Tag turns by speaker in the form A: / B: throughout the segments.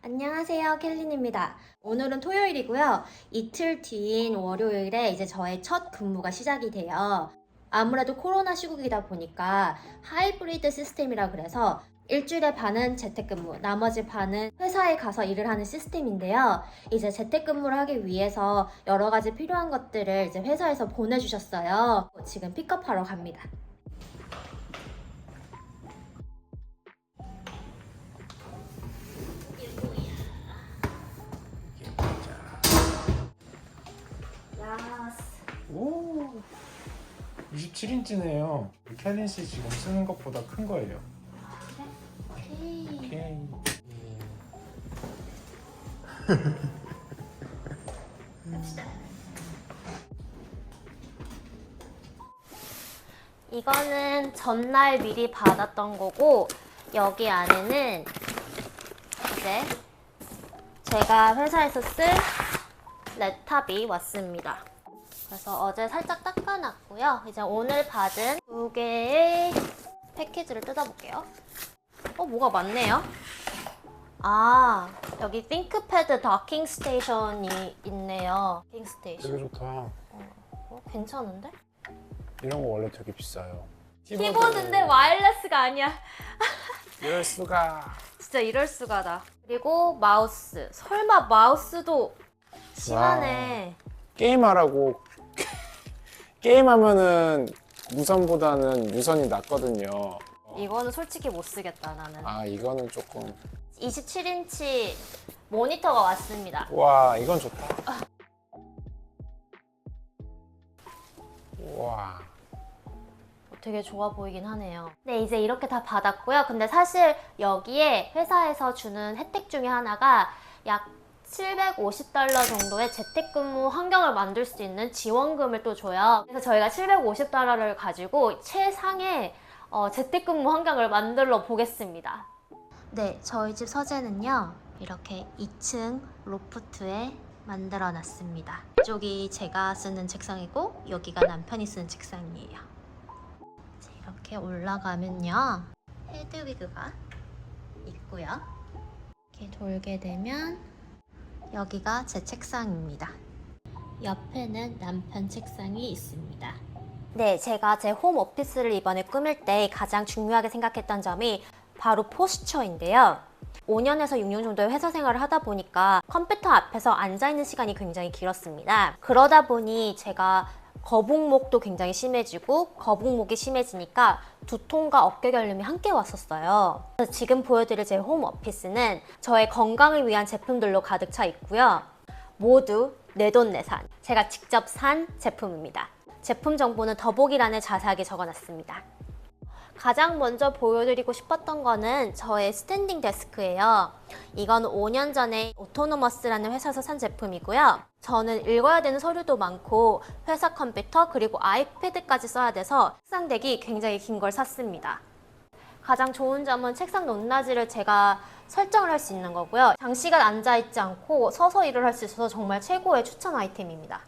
A: 안녕하세요, 켈린입니다. 오늘은 토요일이고요. 이틀 뒤인 월요일에 이제 저의 첫 근무가 시작이 돼요. 아무래도 코로나 시국이다 보니까 하이브리드 시스템이라 그래서 일주일에 반은 재택근무, 나머지 반은 회사에 가서 일을 하는 시스템인데요. 이제 재택근무를 하기 위해서 여러 가지 필요한 것들을 이제 회사에서 보내주셨어요. 지금 픽업하러 갑니다.
B: 27인치네요 캘린 씨 지금 쓰는 것보다 큰 거예요
A: 오케이.
B: 오케이
A: 이거는 전날 미리 받았던 거고 여기 안에는 이제 제가 회사에서 쓸 랩탑이 왔습니다. 그래서 어제 살짝 닦아놨고요. 이제 오늘 받은 두 개의 패키지를 뜯어볼게요. 어, 뭐가 많네요. 아, 여기 띵크패드 더킹 스테이션이 있네요. 더킹 스테이션.
B: 되게 좋다
A: 어, 괜찮은데?
B: 이런 거 원래 되게 비싸요
A: 키보드인데 와일레스가 아니야.
B: 이럴 수가
A: 진짜 이럴 수가다. 그리고 마우스. 설마 마우스도 심하네.
B: 게임하라고 게임하면은 무선보다는 유선이 낫거든요
A: 이거는 솔직히 못 쓰겠다 나는.
B: 아 이거는 조금
A: 27인치 모니터가 왔습니다.
B: 와 이건 좋다 와
A: 되게 좋아 보이긴 하네요. 네, 이제 이렇게 다 받았고요. 근데 사실 여기에 회사에서 주는 혜택 중에 하나가 약 750달러 정도의 재택근무 환경을 만들 수 있는 지원금을 또 줘요. 그래서 저희가 750달러를 가지고 최상의 어, 재택근무 환경을 만들어 보겠습니다. 네, 저희 집 서재는요. 이렇게 2층 로프트에 만들어 놨습니다. 이쪽이 제가 쓰는 책상이고 여기가 남편이 쓰는 책상이에요. 자, 이렇게 올라가면요. 헤드위그가 있고요. 이렇게 돌게 되면 여기가 제 책상입니다. 옆에는 남편 책상이 있습니다. 네, 제가 제 홈 오피스를 이번에 꾸밀 때 가장 중요하게 생각했던 점이 바로 포스처인데요. 5년에서 6년 정도의 회사 생활을 하다 보니까 컴퓨터 앞에서 앉아있는 시간이 굉장히 길었습니다. 그러다 보니 제가 거북목도 굉장히 심해지고 거북목이 심해지니까 두통과 어깨 결림이 함께 왔었어요. 지금 보여드릴 제 홈 오피스는 저의 건강을 위한 제품들로 가득 차 있고요. 모두 내돈내산 제가 직접 산 제품입니다. 제품 정보는 더보기란에 자세하게 적어놨습니다. 가장 먼저 보여드리고 싶었던 거는 저의 스탠딩 데스크예요. 이건 5년 전에 오토노머스라는 회사에서 산 제품이고요. 저는 읽어야 되는 서류도 많고 회사 컴퓨터 그리고 아이패드까지 써야 돼서 책상대기 굉장히 긴 걸 샀습니다. 가장 좋은 점은 책상 높낮이를 제가 설정을 할 수 있는 거고요. 장시간 앉아있지 않고 서서 일을 할 수 있어서 정말 최고의 추천 아이템입니다.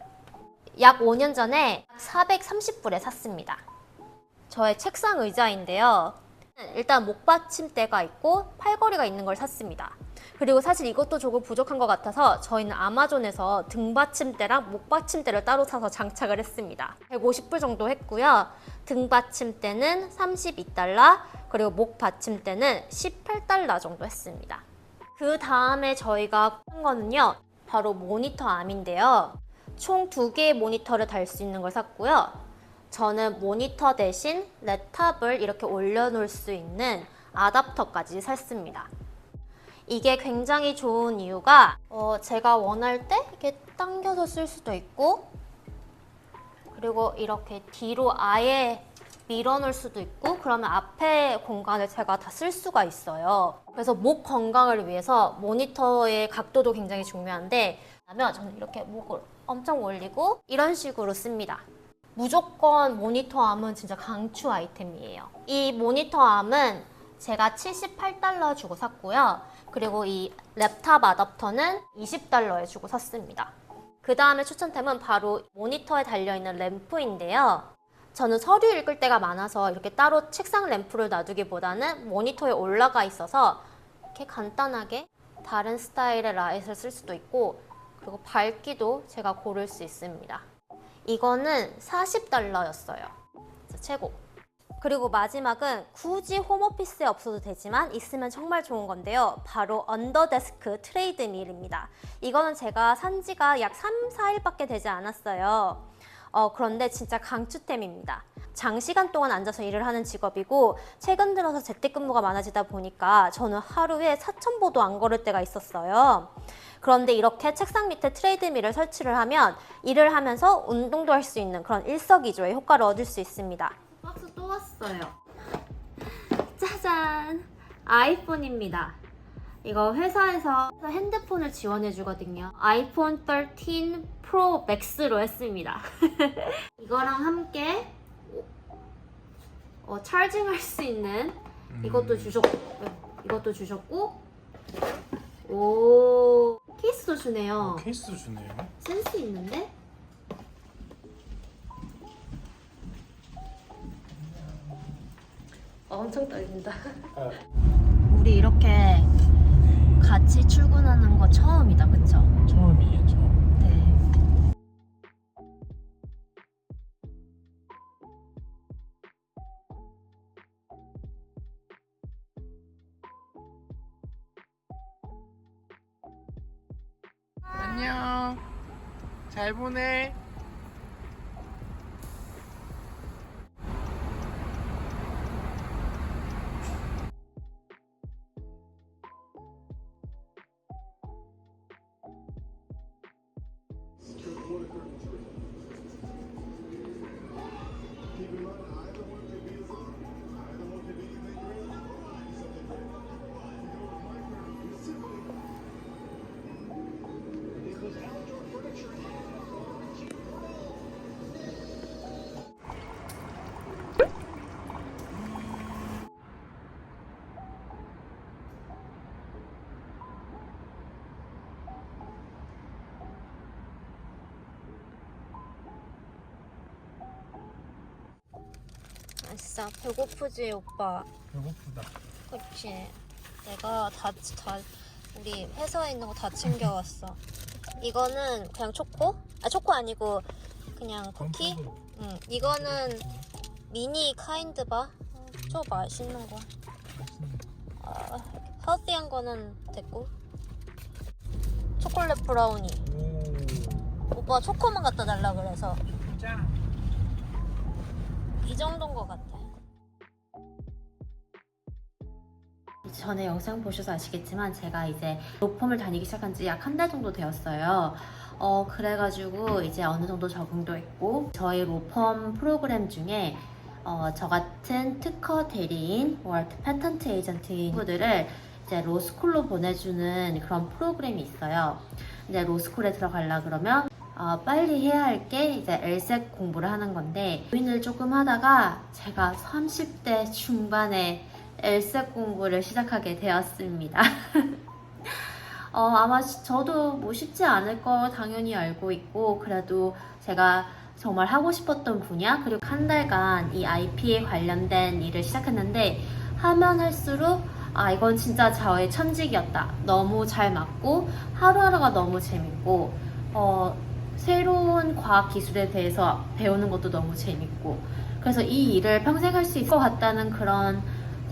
A: 약 5년 전에 430불에 샀습니다. 저의 책상 의자인데요. 일단 목받침대가 있고 팔걸이가 있는 걸 샀습니다. 그리고 사실 이것도 조금 부족한 것 같아서 저희는 아마존에서 등받침대랑 목받침대를 따로 사서 장착을 했습니다. 150불 정도 했고요. 등받침대는 32달러, 그리고 목받침대는 18달러 정도 했습니다. 그 다음에 저희가 한 거는요. 바로 모니터 암인데요. 총 두 개의 모니터를 달 수 있는 걸 샀고요. 저는 모니터 대신 랩탑을 이렇게 올려놓을 수 있는 아답터까지 샀습니다. 이게 굉장히 좋은 이유가 어, 제가 원할 때 이렇게 당겨서 쓸 수도 있고 그리고 이렇게 뒤로 아예 밀어놓을 수도 있고 그러면 앞에 공간을 제가 다 쓸 수가 있어요. 그래서 목 건강을 위해서 모니터의 각도도 굉장히 중요한데 그러면 저는 이렇게 목을 엄청 올리고 이런 식으로 씁니다. 무조건 모니터 암은 진짜 강추 아이템이에요. 이 모니터 암은 제가 78달러 주고 샀고요. 그리고 이 랩탑 아답터는 20달러에 주고 샀습니다. 그 다음에 추천템은 바로 모니터에 달려있는 램프인데요. 저는 서류 읽을 때가 많아서 이렇게 따로 책상 램프를 놔두기보다는 모니터에 올라가 있어서 이렇게 간단하게 다른 스타일의 라이트를 쓸 수도 있고 그리고 밝기도 제가 고를 수 있습니다. 이거는 40달러였어요. 최고. 그리고 마지막은 굳이 홈오피스에 없어도 되지만 있으면 정말 좋은 건데요. 바로 언더데스크 트레이드 밀입니다. 이거는 제가 산 지가 약 3, 4일밖에 되지 않았어요. 어, 그런데 진짜 강추템입니다. 장시간 동안 앉아서 일을 하는 직업이고 최근 들어서 재택근무가 많아지다 보니까 저는 하루에 4,000보도 안 걸을 때가 있었어요. 그런데 이렇게 책상 밑에 트레이드밀을 설치를 하면 일을 하면서 운동도 할 수 있는 그런 일석이조의 효과를 얻을 수 있습니다. 박스 또 왔어요. 짜잔! 아이폰입니다. 이거 회사에서 핸드폰을 지원해 주거든요. 아이폰 13 프로 맥스로 했습니다. 이거랑 함께 어, 차징할 수 있는 이것도 주셨고 이것도 주셨고 오 케이스도 주네요.
B: 케이스도 주네요.
A: 센스 있는데? 엄청 떨린다. 우리 이렇게 같이 출근하는 거 처음이다, 그쵸?
B: 처음이에요, 잘 보내.
A: 아, 진짜 배고프지, 오빠?
B: 배고프다.
A: 그치. 내가 다, 다, 우리 회사에 있는 거 다 챙겨왔어. 이거는 그냥 초코? 아, 초코 아니고 그냥 쿠키? 응. 이거는 미니 카인드바? 어, 저 맛있는 거. 아, 헤althy한 거는 됐고. 초콜릿 브라우니.
B: 오.
A: 오빠 초코만 갖다 달라 그래서
B: 짱.
A: 이 정도인 것 같아. 전에 영상 보셔서 아시겠지만 제가 이제 로펌을 다니기 시작한 지 약 한 달 정도 되었어요. 어, 그래가지고 이제 어느 정도 적응도 했고 저희 로펌 프로그램 중에 어, 저 같은 특허 대리인, 월드 패턴트 에이전트인 친구들을 이제 로스쿨로 보내주는 그런 프로그램이 있어요. 이제 로스쿨에 들어가려 그러면 어, 빨리 해야 할 게 이제 엘셋 공부를 하는 건데 고민을 조금 하다가 제가 30대 중반에 엘셋 공부를 시작하게 되었습니다. 어, 아마 시- 저도 뭐 쉽지 않을 거 당연히 알고 있고 그래도 제가 정말 하고 싶었던 분야 그리고 한 달간 이 IP에 관련된 일을 시작했는데 하면 할수록 아 이건 진짜 저의 천직이었다 너무 잘 맞고 하루하루가 너무 재밌고 어, 새로운 과학 기술에 대해서 배우는 것도 너무 재밌고 그래서 이 일을 평생 할 수 있을 것 같다는 그런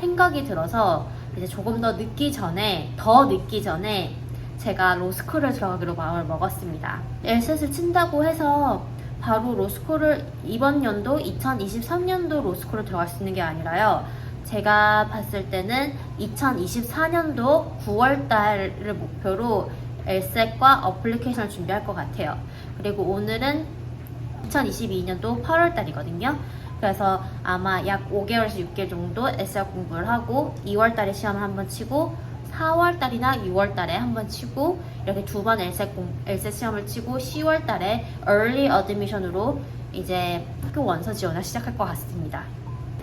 A: 생각이 들어서 이제 조금 더 늦기 전에 더 늦기 전에 제가 로스쿨을 들어가기로 마음을 먹었습니다. 엘셋을 친다고 해서 바로 로스쿨을 이번 연도 2023년도 로스쿨을 들어갈 수 있는 게 아니라요. 제가 봤을 때는 2024년도 9월 달을 목표로 엘셋과 어플리케이션을 준비할 것 같아요. 그리고 오늘은 2022년도 8월 달이거든요. 그래서 아마 약 5개월에서 6개월 정도 SR 공부를 하고 2월 달에 시험을 한번 치고 4월 달이나 6월 달에 한번 치고 이렇게 두 번 LSAT, 공, LSAT 시험을 치고 10월 달에 Early Admission으로 이제 학교 원서 지원을 시작할 것 같습니다.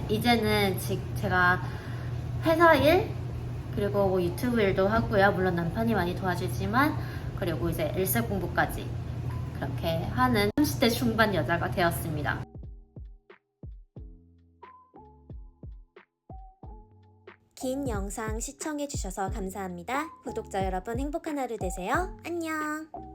A: 이제는 지, 제가 회사 일 그리고 뭐 유튜브 일도 하고요. 물론 남편이 많이 도와주지만 그리고 이제 LSAT 공부까지 그렇게 하는 30대 중반 여자가 되었습니다. 긴 영상 시청해주셔서 감사합니다. 구독자 여러분 행복한 하루 되세요. 안녕!